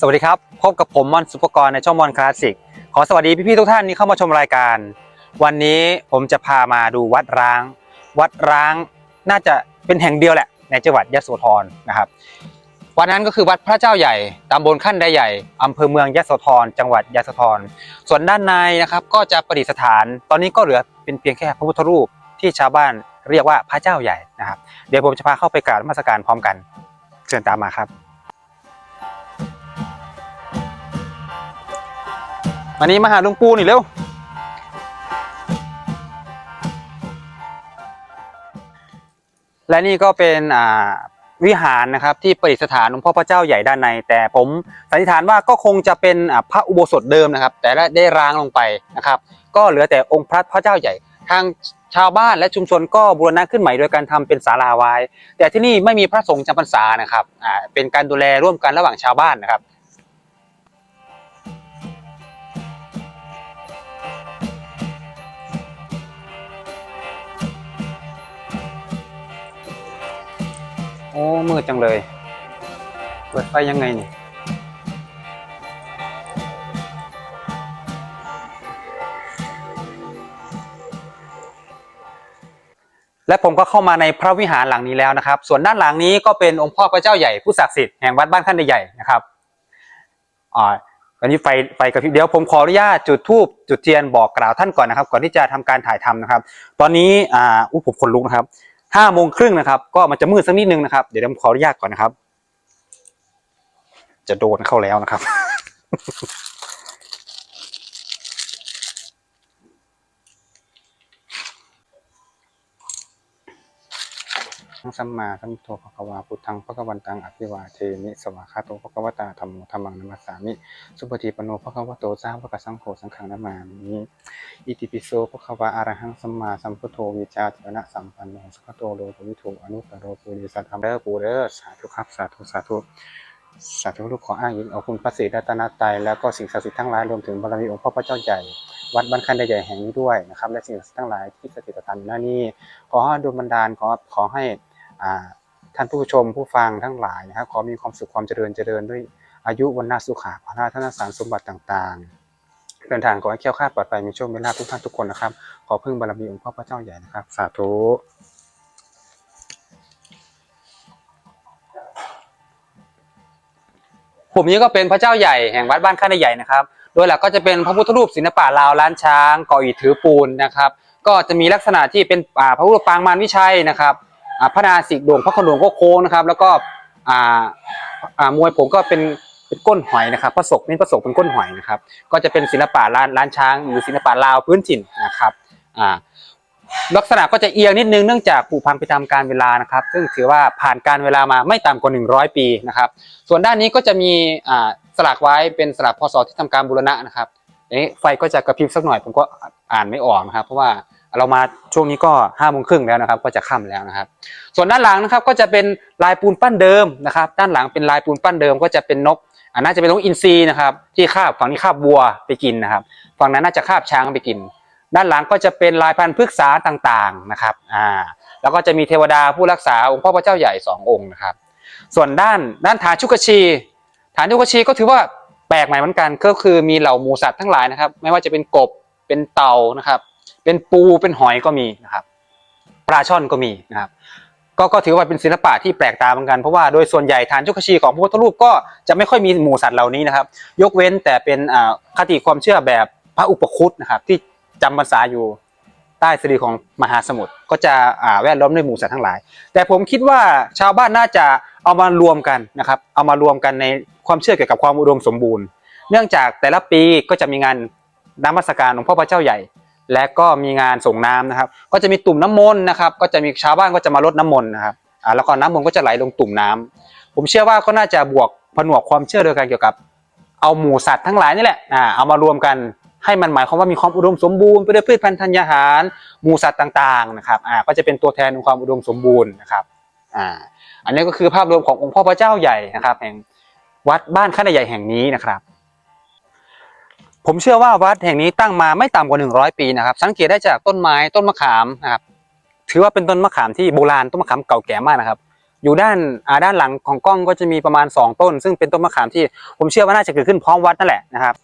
สวัสดีครับ พบกับผมมอนสุปกรณ์ในช่องมอนคลาสสิก ขอสวัสดีพี่ๆทุกท่านที่เข้ามาชมรายการ วันนี้ผมจะพามาดูวัดร้าง วัดร้างน่าจะเป็นแห่งเดียวแหละ ในจังหวัดยะโสธรนะครับ วัดนั้นก็คือวัดพระเจ้าใหญ่ตำบลขั้นไดใหญ่อำเภอเมืองยะโสธรจังหวัดยะโสธร ส่วนด้านในนะครับก็จะประดิษฐาน ตอนนี้ก็เหลือเป็นเพียงแค่พระพุทธรูปที่ชาวบ้านเรียกว่าพระเจ้าใหญ่นะครับ เดี๋ยวผมจะพาเข้าไปกราบนมัสการพร้อมกัน เชิญตามมาครับ วันนี้มาหาหลุงปูหน่อยเร็ว และนี่ก็เป็นอ่าวิหารนะครับที่ประดิษฐานหลวงพ่อพระเจ้าใหญ่ด้านใน แต่ผมสันนิษฐานว่าก็คงจะเป็นอ่าพระอุโบสถเดิมนะครับ แต่ได้ร้างลงไปนะครับ ก็เหลือแต่องค์พระพระเจ้าใหญ่ทางชาวบ้านและชุมชนก็บูรณะขึ้นใหม่โดยการทำเป็นศาลาไว้แต่ที่นี่ไม่มีพระสงฆ์จำพรรษานะครับอ่าเป็นการดูแลร่วมกันระหว่างชาวบ้านนะครับ อ้มืดจังเลย เปิดไฟยังไงเนี่ยและผมก็เข้ามาในพระวิหารหลังนี้แล้วนะครับ ส่วนด้านหลังนี้ก็เป็นองค์พ่อพระเจ้าใหญ่ผู้ศักดิ์สิทธิ์แห่งวัดบ้านขั้นใหญ่นะครับอ่าอันนี้ไฟไฟกระพริบเดี๋ยวผมขออนุญาตจุดธูปจุดเทียนบอกกล่าวท่านก่อนนะครับ ก่อนที่จะทำการถ่ายทำนะครับ ตอนนี้อ่าอุ้ผมขนลุกนะครับ ห้าโมงครึ่งนะครับ ก็มันจะมืดสักนิดนึงนะครับ เดี๋ยวผมขออนุญาตก่อนนะครับ จะโดนเข้าแล้วนะครับ สัมมาสัมพุทโธภควาพุทธังภควันตังอภิวาเทมิสวากขาโตภควตาธรรมโมธรรมังนัมสสามิ สุปฏิปันโนภควโตสาวกสังโฆสังฆังนามามิอิติปิโสภควาอรหังสัมมาสัมพุทโธวิชาเถนะสัมปันโนสุขโตโลกวิถูอนุตตโรปุริสัทธัมเดอปูเดอสาธุครับสาธุสาธุสาธุลูกขออ้างอิงเอาคุณพระศรีรัตนตรัยแล้วก็สิ่งศักดิ์สิทธิ์ทั้งหลายรวมถึงบารมีองค์พ่อพระเจ้าใหญ่วัดบ้านคันใหญ่แห่งนี้ด้วยนะครับ และสิ่งศักดิ์สิทธิ์ทั้งหลายที่สถิตประทานอยู่หน้านี้ขอดลบันดาลขอขอให้ ท่านผู้ชมผู้ฟังทั้งหลายนะครับขอมีความสุขความเจริญเจริญด้วยอายุวันนาสุขะพระธนสารสมบัติต่างๆเดินทางขอให้แคล้วคาดปลอดภัยมีโชคมีลาภทุกท่านทุกคนนะครับ ขอพึ่งบารมีองค์พ่อพระเจ้าใหญ่นะครับ สาธุผมนี้ก็เป็นพระเจ้าใหญ่แห่งวัดบ้านข้าในใหญ่นะครับ โดยหลักก็จะเป็นพระพุทธรูปศิลปะลาวล้านช้างก่ออิฐถือปูนนะครับ ก็จะมีลักษณะที่เป็นอ่าพระพุทธปางมารวิชัยนะครับ พระนาสิกโด่งพระขนงก็โค้งนะครับ แล้วก็มวยผมก็เป็นเป็นก้นหอยนะครับพระศกนี่พระศกเป็นก้นหอยนะครับ ก็จะเป็นศิลปะล้านล้านช้างหรือศิลปะลาวพื้นถิ่นนะครับลักษณะก็จะเอียงนิดนึงเนื่องจากผุพังไปตามการเวลานะครับ ซึ่งถือว่าผ่านการเวลามาไม่ต่ำกว่า 100 ปีนะครับ ส่วนด้านนี้ก็จะมีสลักไว้เป็นสลักพศที่ทำการบูรณะนะครับนี้ไฟก็จะกระพริบสักหน่อยผมก็อ่านไม่ออกนะครับ เพราะว่า เรามาช่วงนี้ก็ห้าโมงครึ่งแล้วนะครับ ก็จะค่ำแล้วนะครับ ส่วนด้านหลังนะครับก็จะเป็นลายปูนปั้นเดิมนะครับ ด้านหลังเป็นลายปูนปั้นเดิม ก็จะเป็นนกอ่าน่าจะเป็นนกอินทรีนะครับ ที่คาบฝั่งนี้คาบวัวไปกินนะครับ ฝั่งนั้นน่าจะคาบช้างไปกิน ด้านหลังก็จะเป็นลายพันธุ์พฤกษาต่างๆนะครับอ่าแล้วก็จะมีเทวดาผู้รักษาองค์พ่อพระเจ้าใหญ่สององค์นะครับ ส่วนด้านด้านฐานชุกชีฐานชุกชีก็ถือว่าแปลกใหม่เหมือนกันก็คือมีเหล่าหมูสัตว์ทั้งหลายนะครับ ไม่ว่าจะเป็นกบเป็นเต่านะครับ เป็นปูเป็นหอยก็มีนะครับปลาช่อนก็มีนะครับก็ก็ถือว่าเป็นศิลปะที่แปลกตาเหมือนกันเพราะว่าโดยส่วนใหญ่ฐานชุกชีของพระพุทธรูปก็จะไม่ค่อยมีหมู่สัตว์เหล่านี้นะครับ ยกเว้นแต่เป็นคติความเชื่อแบบพระอุปคุตนะครับ ที่จำพรรษาอยู่ใต้สรีของมหาสมุทรก็จะแวดล้อมด้วยหมู่สัตว์ทั้งหลาย แต่ผมคิดว่าชาวบ้านน่าจะเอามารวมกันนะครับ เอามารวมกันในความเชื่อเกี่ยวกับความอุดมสมบูรณ์ เนื่องจากแต่ละปีก็จะมีงานน้ำมัสการหลวงพ่อพระเจ้าใหญ่ และก็มีงานส่งน้ำนะครับ ก็จะมีตุ่มน้ำมนต์นะครับ ก็จะมีชาวบ้านก็จะมารดน้ำมนต์นะครับอ่าแล้วก็น้ำมนต์ก็จะไหลลงตุ่มน้ำผมเชื่อว่าก็น่าจะบวกผนวกความเชื่อโดยกันเกี่ยวกับ เอาหมูสัตว์ทั้งหลายนี่แหละอ่าเอามารวมกันให้มันหมายความว่ามีความอุดมสมบูรณ์ไปด้วยพืชพันธุ์ธัญญาหารหมูสัตว์ต่างๆนะครับอ่าก็จะเป็นตัวแทนของความอุดมสมบูรณ์นะครับอ่าอันนี้ก็คือภาพรวมขององค์พ่อพระเจ้าใหญ่นะครับ แห่งวัดบ้านขั้นใหญ่แห่งนี้นะครับ ผมเชื่อว่าวัดแห่งนี้ตั้งมาไม่ต่ำกว่า 100 ปีนะครับ สังเกตได้จากต้นไม้ต้นมะขามนะครับ ถือว่าเป็นต้นมะขามที่โบราณต้นมะขามเก่าแก่มากนะครับ อยู่ด้านอ่าด้านหลังของกล้องก็จะมีประมาณ 2 ต้น ซึ่งเป็นต้นมะขามที่ผมเชื่อว่าน่าจะเกิดขึ้นพร้อมวัดนั่นแหละนะครับ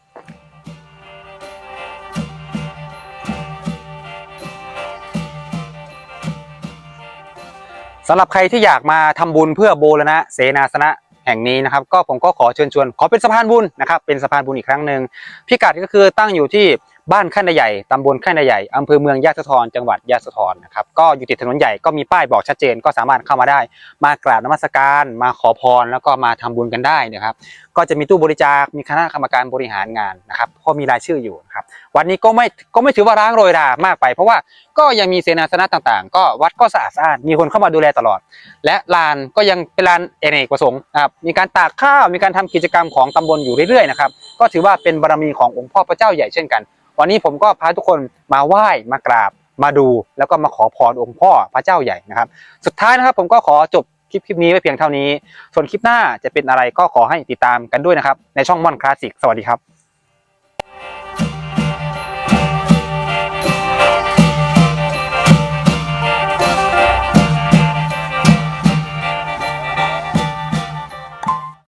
สำหรับใครที่อยากมาทำบุญเพื่อโบรณะเสนาสนะ แห่งนี้นะครับ ก็ผมก็ขอเชิญชวนขอเป็นสะพานบุญนะครับ เป็นสะพานบุญอีกครั้งหนึ่งพิกัดก็คือตั้งอยู่ที่ บ้านขั้นใหญ่ตำบลขั้นใหญ่อำเภอเมืองยะโสธรจังหวัดยะโสธรนะครับก็อยู่ติดถนนใหญ่ก็มีป้ายบอกชัดเจนก็สามารถเข้ามาได้ มากราบนมัสการ มาขอพรแล้วก็มาทำบุญกันได้นะครับก็จะมีตู้บริจาคมีคณะกรรมการบริหารงานนะครับก็มีรายชื่ออยู่นะครับวันนี้ก็ไม่ก็ไม่ถือว่าร้างโรยรามากไป เพราะว่าก็ยังมีเสนาสนะต่างๆ ก็วัดก็สะอาดสะอาดมีคนเข้ามาดูแลตลอด และลานก็ยังเป็นลานเอเนกประสงค์นะครับมีการตากข้าวมีการทำกิจกรรมของตำบลอยู่เรื่อยๆนะครับก็ถือว่าเป็นบารมีขององค์พ่อพระเจ้าใหญ่เช่นกัน วันนี้ผมก็พาทุกคนมาไหว้มากราบมาดู แล้วก็มาขอพรองค์พ่อพระเจ้าใหญ่นะครับ สุดท้ายนะครับผมก็ขอจบคลิปคลิปนี้ไว้เพียงเท่านี้ ส่วนคลิปหน้าจะเป็นอะไรก็ขอให้ติดตามกันด้วยนะครับในช่องม่อนคลาสสิกสวัสดีครับ